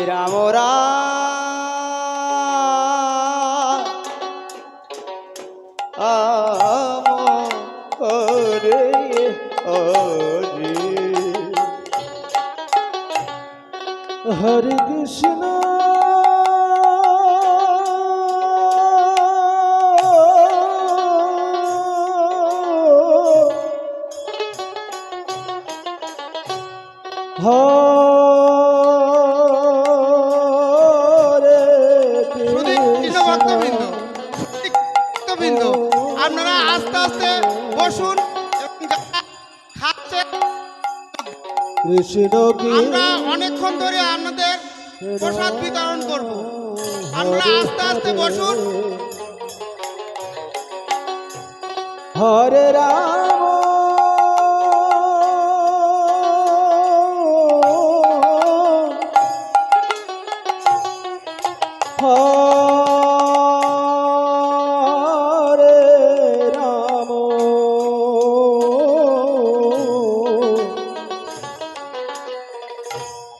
রাম রাম ভক্তবৃন্দ আপনারা আস্তে আস্তে বসুন। আমরা অনেকক্ষণ ধরে আপনাদের প্রসাদ বিতরণ করব। আপনারা আস্তে আস্তে বসুন। হরে রাম।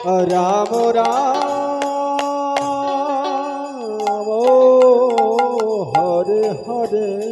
রাম রাম হরে হরে হরে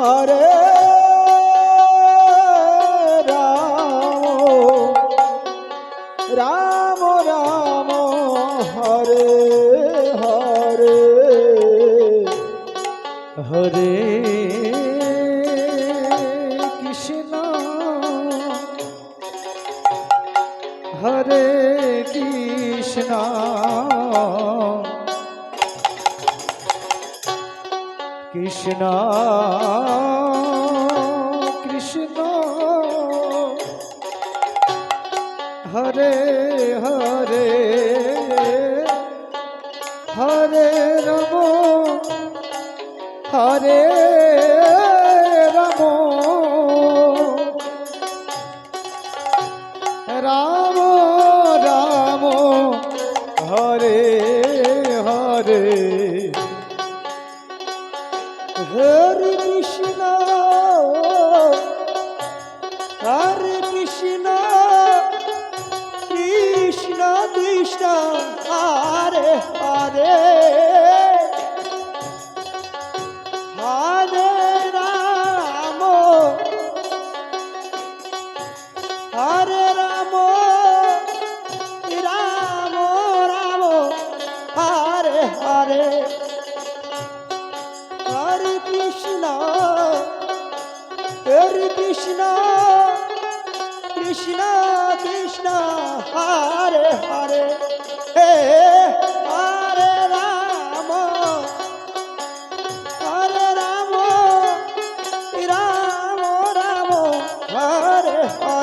হরে হরে হরে হরে রাম হরে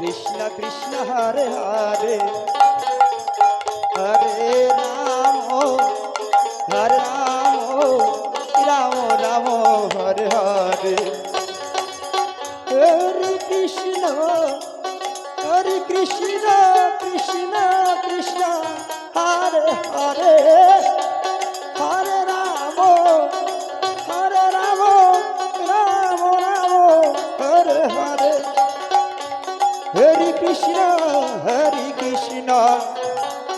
কৃষ্ণ কৃষ্ণ হরে হরে।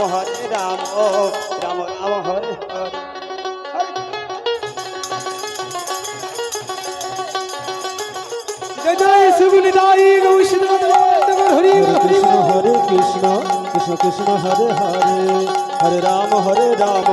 রাম হরে রাম রাম রাম হরে হরে জয় জয় সুগুনি দাই হরে কৃষ্ণ হরে কৃষ্ণ কৃষ্ণ কৃষ্ণ হরে হরে হরে রাম হরে রাম